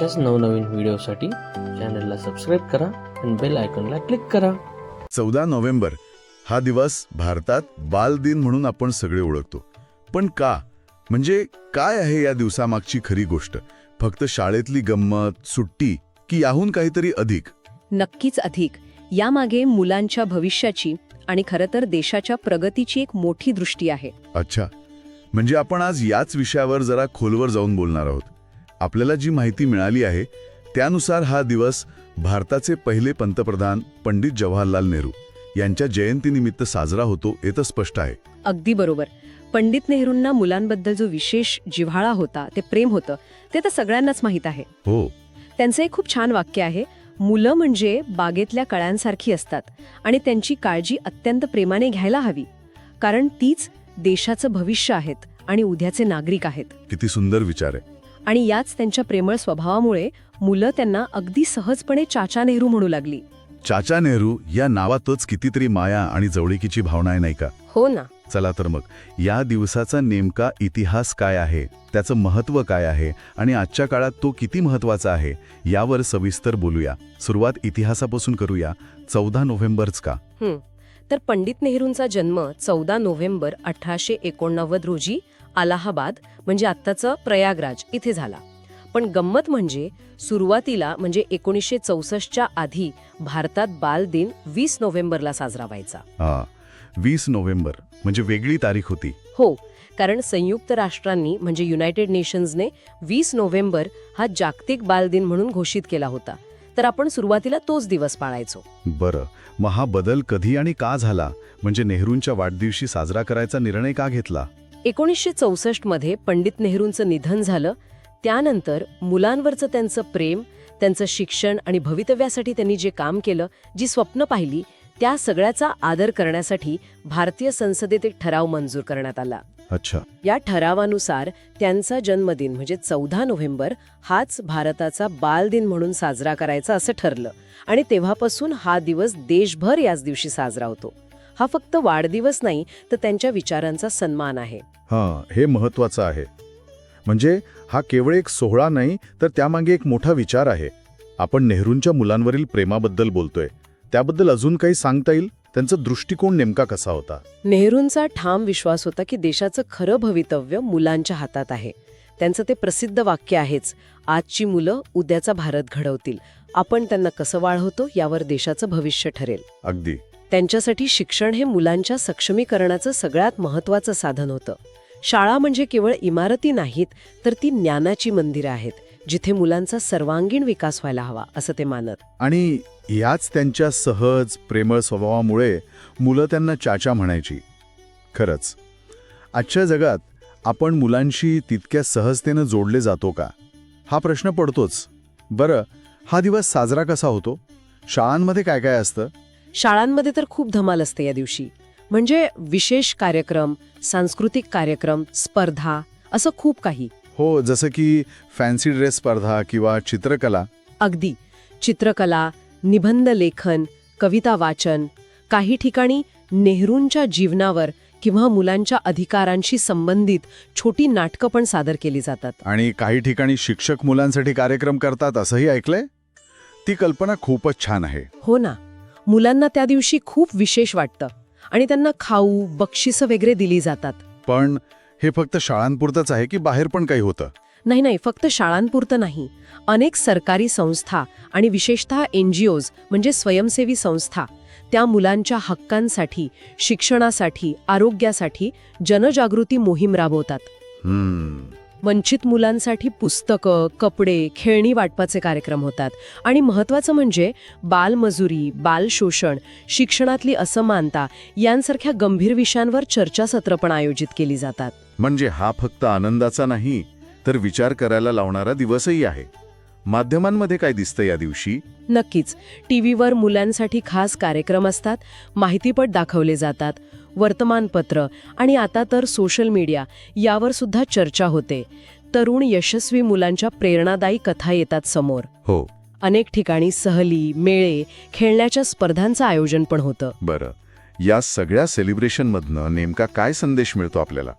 अशाच नवनवीन व्हिडिओसाठी चॅनलला सबस्क्राईब करा आणि बेल आयकॉनला क्लिक करा. चौदा नोव्हेंबर हा दिवस भारतात बाल दिन म्हणून आपण सगळे ओळखतो. पण का? म्हणजे काय आहे या दिवसामागची खरी गोष्ट? फक्त शाळेतली गंमत सुट्टी की याहून काहीतरी अधिक? नक्कीच अधिक. यामागे मुलांच्या भविष्याची आणि खरं तर देशाच्या प्रगतीची एक मोठी दृष्टी आहे. अच्छा. म्हणजे आपण आज याच विषयावर जरा खोलवर जाऊन बोलणार आहोत. आपल्याला जी माहिती मिळाली आहे त्यानुसार हा दिवस भारताचे पहिले पंतप्रधान पंडित जवाहरलाल नेहरू यांच्या जयंतीनिमित्त साजरा होतो हे तर स्पष्ट आहे. अगदी बरोबर. पंडित नेहरूंना मुलांबद्दल जो विशेष जिव्हाळा होता ते प्रेम होतं ते तर सगळ्यांनाच माहीत आहे. हो. त्यांचं एक खूप छान वाक्य आहे मुलं म्हणजे बागेतल्या कळ्यांसारखी असतात आणि त्यांची काळजी अत्यंत प्रेमाने घ्यायला हवी कारण तीच देशाचं भविष्य आहेत आणि उद्याचे नागरिक आहेत. किती सुंदर विचार आहे. आणि याच त्यांच्या प्रेमळ स्वभावामुळे मुलं त्यांना अगदी सहजपणे चाचा नेहरू म्हणू लागली. चाचा नेहरू या नावातच कितीतरी माया आणि जवळिकीची भावना आहे नाही का? हो ना. चला तर मग या दिवसाचा नेमका इतिहास काय आहे? त्याचं महत्त्व काय आहे? आणि आजच्या काळात तो किती महत्त्वाचा आहे? यावर सविस्तर बोलूया. सुरुवात इतिहासापासून करूया. चौदा नोव्हेंबरच का. तर पंडित नेहरूंचा जन्म चौदा नोव्हेंबर अठराशे एकोणनव्वद रोजी अलाहाबाद म्हणजे आत्ताचं प्रयागराज इथे झाला. पण गंमत म्हणजे सुरुवातीला म्हणजे एकोणीसशे चौसष्टच्या आधी भारतात बाल दिन वीस नोव्हेंबरला साजरा व्हायचा. वीस नोव्हेंबर म्हणजे वेगळी तारीख होती. हो कारण संयुक्त राष्ट्रांनी म्हणजे युनायटेड नेशन्सने वीस नोव्हेंबर हा जागतिक बाल दिन म्हणून घोषित केला होता. तर आपण सुरुवातीला तोच दिवस पाळायचो. बरं मग हा बदल कधी आणि का झाला? म्हणजे नेहरूंच्या वाढदिवशी साजरा करायचा निर्णय का घेतला? एकोणीसशे चौसष्टमध्ये पंडित नेहरूंचं निधन झालं. त्यानंतर मुलांवरचं त्यांचं प्रेम त्यांचं शिक्षण आणि भवितव्यासाठी त्यांनी जे काम केलं जी स्वप्न पाहिली त्या सगळ्याचा आदर करण्यासाठी भारतीय संसदेत एक ठराव मंजूर करण्यात आला. अच्छा. या ठरावानुसार त्यांचा जन्मदिन म्हणजे चौदा नोव्हेंबर हाच भारताचा बाल दिन म्हणून साजरा करायचा असं ठरलं. आणि तेव्हापासून हा दिवस देशभर याच दिवशी साजरा होतो. हा फक्त वाढदिवस नाही तर त्यांच्या विचारांचा सन्मान आहे. हां हे महत्वाचं आहे. म्हणजे हा केवळ एक सोहळा नाही तर त्यामागे एक मोठा विचार आहे. आपण नेहरूंच्या मुलांवरील प्रेमाबद्दल बोलतोय. त्याबद्दल अजून काही सांगता येईल? त्यांचा दृष्टिकोन नेमका कसा होता? नेहरूंचा ठाम विश्वास होता की देशाचं खरं भवितव्य मुलांच्या हातात आहे. त्यांचं ते प्रसिद्ध वाक्य आहेच आजची मुलं उद्याचा भारत घडवतील. आपण त्यांना कसं वाढवतो यावर देशाचं भविष्य ठरेल. अगदी. त्यांच्यासाठी शिक्षण हे मुलांच्या सक्षमीकरणाचं सगळ्यात महत्त्वाचं साधन होतं. शाळा म्हणजे केवळ इमारती नाहीत तर ती ज्ञानाची मंदिरं आहेत जिथे मुलांचा सर्वांगीण विकास व्हायला हवा असं ते मानत. आणि याच त्यांच्या सहज प्रेमळ स्वभावामुळे मुलं त्यांना चाचा म्हणायची. खरंच. आजच्या जगात आपण मुलांशी तितक्या सहजतेनं जोडले जातो का? हा प्रश्न पडतोच. बरं हा दिवस साजरा कसा होतो? शाळांमध्ये काय काय असतं? शाळांमध्ये तर खूप धमाल असते या दिवशी. म्हणजे विशेष कार्यक्रम सांस्कृतिक कार्यक्रम स्पर्धा असं खूप काही. हो जसं की फॅन्सी ड्रेस स्पर्धा किंवा चित्रकला. अगदी. चित्रकला निबंध लेखन कविता वाचन काही ठिकाणी नेहरूंच्या जीवनावर किंवा मुलांच्या अधिकारांशी संबंधित छोटी नाटकं पण सादर केली जातात. आणि काही ठिकाणी शिक्षक मुलांसाठी कार्यक्रम करतात असंही ऐकलंय? ती कल्पना खूपच छान आहे. हो ना. मुलांना त्या दिवशी खूप विशेष वाटतं आणि त्यांना खाऊ बक्षिसं वगैरे दिली जातात. पण हे फक्त शाळांपुरतंच आहे की बाहेर पण काही होतं? नाही नाही फक्त शाळांपुरतं नाही. अनेक सरकारी संस्था आणि विशेषतः एन जी ओज म्हणजे स्वयंसेवी संस्था त्या मुलांच्या हक्कांसाठी शिक्षणासाठी आरोग्यासाठी जनजागृती मोहीम राबवतात. हम्म. वंचित मुलांसाठी पुस्तकं कपडे खेळणी वाटपाचे कार्यक्रम होतात. आणि महत्त्वाचं म्हणजे बालमजुरी बालशोषण शिक्षणातली असमानता यांसारख्या गंभीर विषयांवर चर्चासत्र पण आयोजित केली जातात. म्हणजे हा फक्त आनंदाचा नाही तर विचार करायला लावणारा दिवसही आहे. माध्यमांमध्ये काय दिसतं या दिवशी? नक्कीच. टीव्हीवर मुलांसाठी खास कार्यक्रम असतात माहितीपट दाखवले जातात वर्तमानपत्र आणि आता तर सोशल मीडिया यावर सुद्धा चर्चा होते. तरुण यशस्वी मुलांच्या प्रेरणादायी कथा येतात समोर. हो. अनेक ठिकाणी सहली मेळे खेळण्याच्या स्पर्धांचं आयोजन पण होतं. बरं. या सगळ्या सेलिब्रेशनमधनं नेमका काय संदेश मिळतो आपल्याला?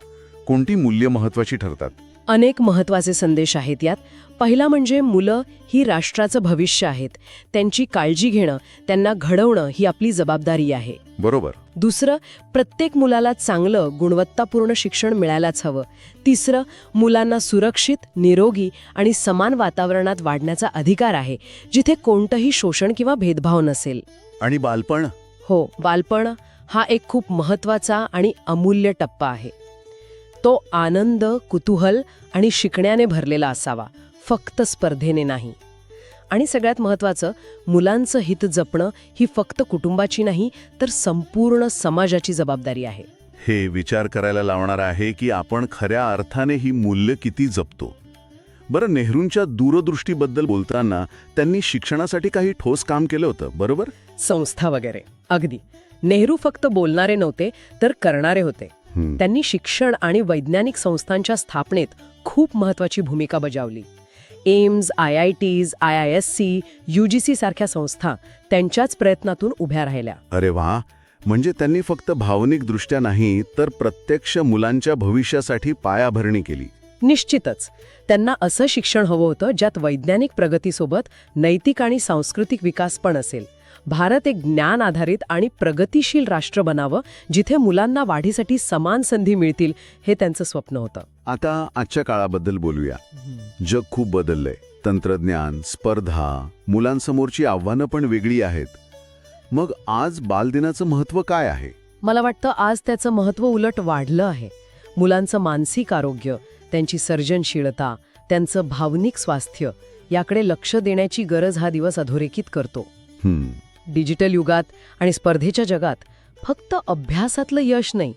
कोणती मूल्य महत्वाची ठरतात? अनेक महत्त्वाचे संदेश आहेत यात. पहिला म्हणजे मुलं ही राष्ट्राचं भविष्य आहेत. त्यांची काळजी घेणं त्यांना घडवणं ही आपली जबाबदारी आहे. बरोबर. दुसरं प्रत्येक मुलाला चांगलं गुणवत्तापूर्ण शिक्षण मिळायलाच हवं. तिसरं मुलांना सुरक्षित निरोगी आणि समान वातावरणात वाढण्याचा अधिकार आहे जिथे कोणतंही शोषण किंवा भेदभाव नसेल. आणि बालपण? हो बालपण हा एक खूप महत्त्वाचा आणि अमूल्य टप्पा आहे. तो आनंद कुतूहल आणि शिकण्याने भरलेला असावा. फक्त स्पर्धेने नाही. आणि सगळ्यात महत्वाचं मुलांचं हित जपणं ही फक्त कुटुंबाची नाही तर संपूर्ण समाजाची जबाबदारी आहे. हे विचार करायला लावणार आहे की आपण खऱ्या अर्थाने ही मूल्य किती जपतो. बरं नेहरूंच्या दूरदृष्टीबद्दल बोलताना त्यांनी शिक्षणासाठी काही ठोस काम केलं होतं बरोबर? संस्था वगैरे. अगदी. नेहरू फक्त बोलणारे नव्हते तर करणारे होते. त्यांनी शिक्षण आणि वैज्ञानिक संस्थांच्या स्थापनेत खूप महत्वाची भूमिका बजावली. AIIMS I I Ts I I S C U G C सारख्या संस्था त्यांच्याच प्रयत्नातून उभ्या राहिल्या. अरे वा. म्हणजे त्यांनी फक्त भावनिकदृष्ट्या नाही तर प्रत्यक्ष मुलांच्या भविष्यासाठी पायाभरणी केली. निश्चितच. त्यांना असं शिक्षण हवं होतं ज्यात वैज्ञानिक प्रगतीसोबत नैतिक आणि सांस्कृतिक विकास पण असेल. भारत एक ज्ञान आधारित आणि प्रगतिशील राष्ट्र बनावं जिथे मुलांना वाढीसाठी समान संधी मिळतील हे त्यांचं स्वप्न होतं. आता आजच्या काळाबद्दल बोलूया. जग खूप बदललंय. तंत्रज्ञान स्पर्धा मुलांसमोरची आव्हानं पण वेगळी आहेत. मग आज बालदिनाचं महत्त्व काय आहे? मला वाटतं आज त्याचं महत्त्व उलट वाढलं आहे. मुलांचं मानसिक आरोग्य त्यांची सर्जनशीलता त्यांचं भावनिक स्वास्थ्य याकडे लक्ष देण्याची गरज हा दिवस अधोरेखित करतो. डिजिटल युगात आणि स्पर्धेच्या जगात फक्त अभ्यासातलं यश नाही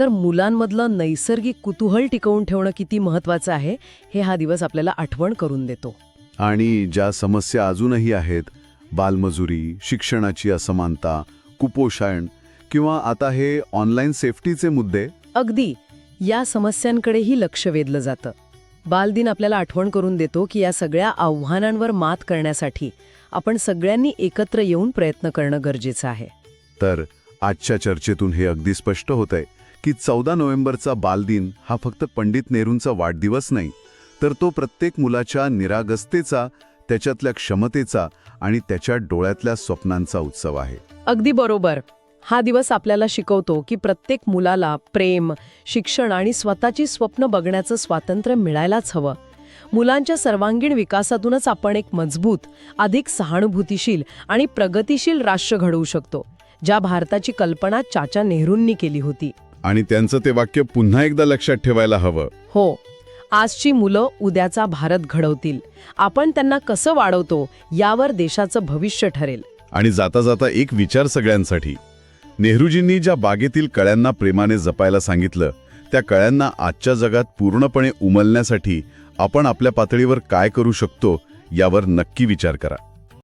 तर मुलांमधलं नैसर्गिक कुतूहल टिकवून ठेवणं किती महत्वाचं आहे हे हा दिवस आपल्याला आठवण करून देतो. आणि ज्या समस्या अजूनही आहेत बालमजुरी शिक्षणाची असमानता कुपोषण किंवा आता हे ऑनलाईन सेफ्टीचे मुद्दे? अगदी या समस्यांकडेही लक्ष वेधलं जातं. बालदिन आपल्याला आठवण करून देतो की या सगळ्या आव्हानांवर मात करण्यासाठी आपण सगळ्यांनी एकत्र येऊन प्रयत्न करणं गरजेचं आहे. तर आजच्या चर्चेतून हे अगदी स्पष्ट होतंय की चौदा नोव्हेंबरचा बालदिन हा फक्त पंडित नेहरूंचा वाढदिवस नाही तर तो प्रत्येक मुलाच्या निरागसतेचा त्याच्यातल्या क्षमतेचा आणि त्याच्या डोळ्यातल्या स्वप्नांचा उत्सव आहे. अगदी बरोबर. हा दिवस आपल्याला शिकवतो की प्रत्येक मुलाला प्रेम शिक्षण आणि स्वतःची स्वप्न बघण्याचं स्वातंत्र्य मिळायलाच हवं. मुलांच्या सर्वांगीण विकासातूनच आपण एक मजबूत अधिक सहानुभूतीशील आणि प्रगतिशील राष्ट्र घडवू शकतो ज्या भारताची कल्पना चाचा नेहरूंनी केली होती. आणि त्यांचं ते वाक्य पुन्हा एकदा लक्षात ठेवायला हवं. हो आजची मुलं उद्याचा भारत घडवतील. आपण त्यांना कसं वाढवतो यावर देशाचं भविष्य ठरेल. आणि जाता जाता एक विचार सगळ्यांसाठी. नेहरूजींनी ज्या बागेतील कळ्यांना प्रेमाने जपायला सांगितलं त्या कळ्यांना आजच्या जगात पूर्णपणे उमलण्यासाठी आपण आपल्या पातळीवर काय करू शकतो यावर नक्की विचार करा.